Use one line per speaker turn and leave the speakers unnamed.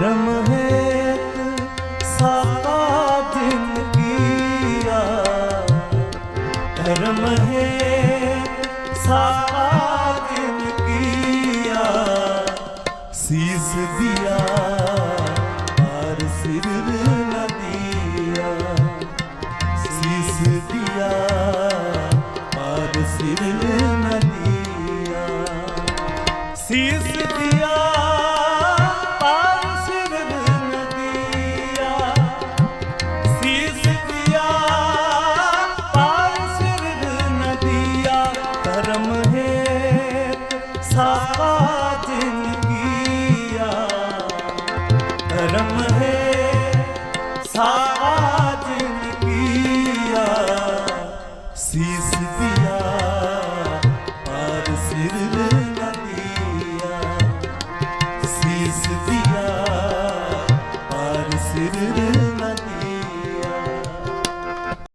ਧਰਮ ਹੈਤ ਸਾਕਾ ਜਿਨ ਕੀਆ ਧਰਮ ਹੈ ਸਾਕਾ ਜਿਨ ਕੀਆ। ਸੀਸ ਦਿਆ, ਹਰ ਸਿਰ ਨਦੀਆ। ਸੀਸ ਦਿਆ, ਹਰ ਸਿਰ ਨਦੀਆ। ਸੀਸ ਦਿਆ ਧਰਮ ਹੇਤ ਸਾਕਾ ਜ਼ਿੰਦਗੀਆ ਕਰਮ ਹੈ ਸਾਕਾ ਜ਼ਿੰਦਗੀਆ ਸੀਸ ਦਿਆ ਪਰ ਸਿਰ ਨਦੀਆ ਸੀਸ